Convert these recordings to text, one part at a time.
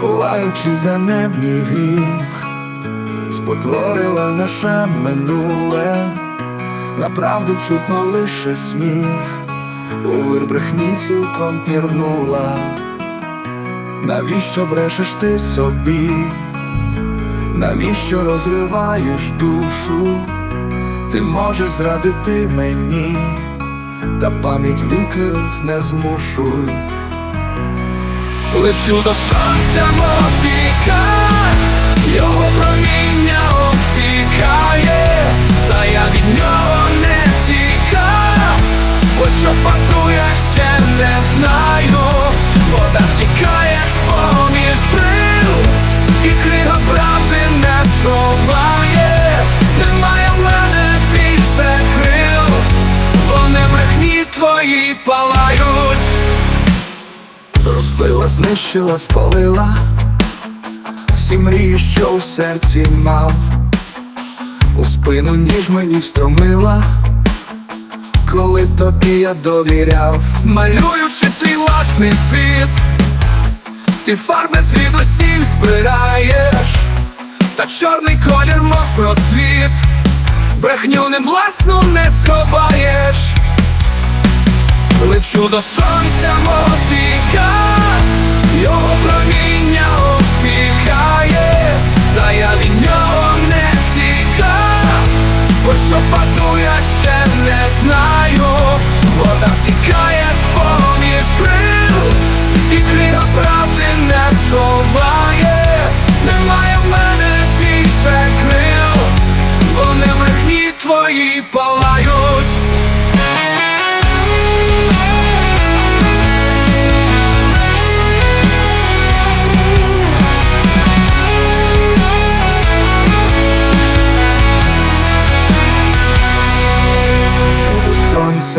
ховаючи ганебний гріх, спотворила наше минуле, направду чутно лише сміх, у вир брехні цілком пірнула. Навіщо брешеш ти собі? Навіщо розриваєш душу? Ти можеш зрадити мені, та пам'ять викинуть не змушуй. Лечу до сонця мофіка, його проміння Розбила, знищила, спалила. Всі мрії, що у серці мав, у спину ніж мені встромила, коли тобі я довіряв, малюючи свій власний світ, ти фарби звідусіль збираєш, та чорний колір мов процвіт, брехню не власну не сховаєш. Лечу до сонця мотика, його проміння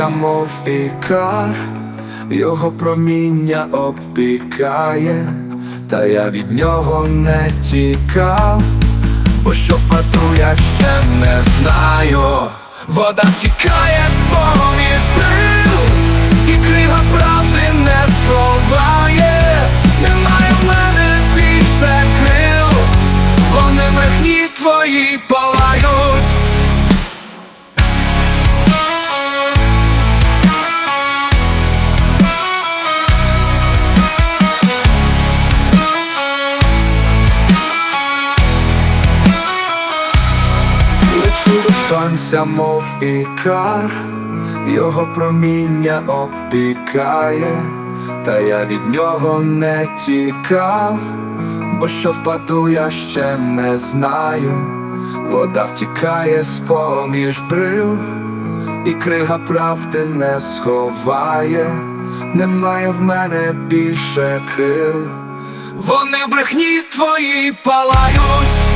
Мов ікар, його проміння обпікає, та я від нього не тікав, бо що впаду я ще не знаю. Вода втікає з-поміж сонця, мов ікар, його проміння обпікає, та я від нього не тікав, бо що впаду я ще не знаю, вода втікає з-поміж брил, і крига правди не сховає, немає в мене більше крил, вони в брехні твої палають.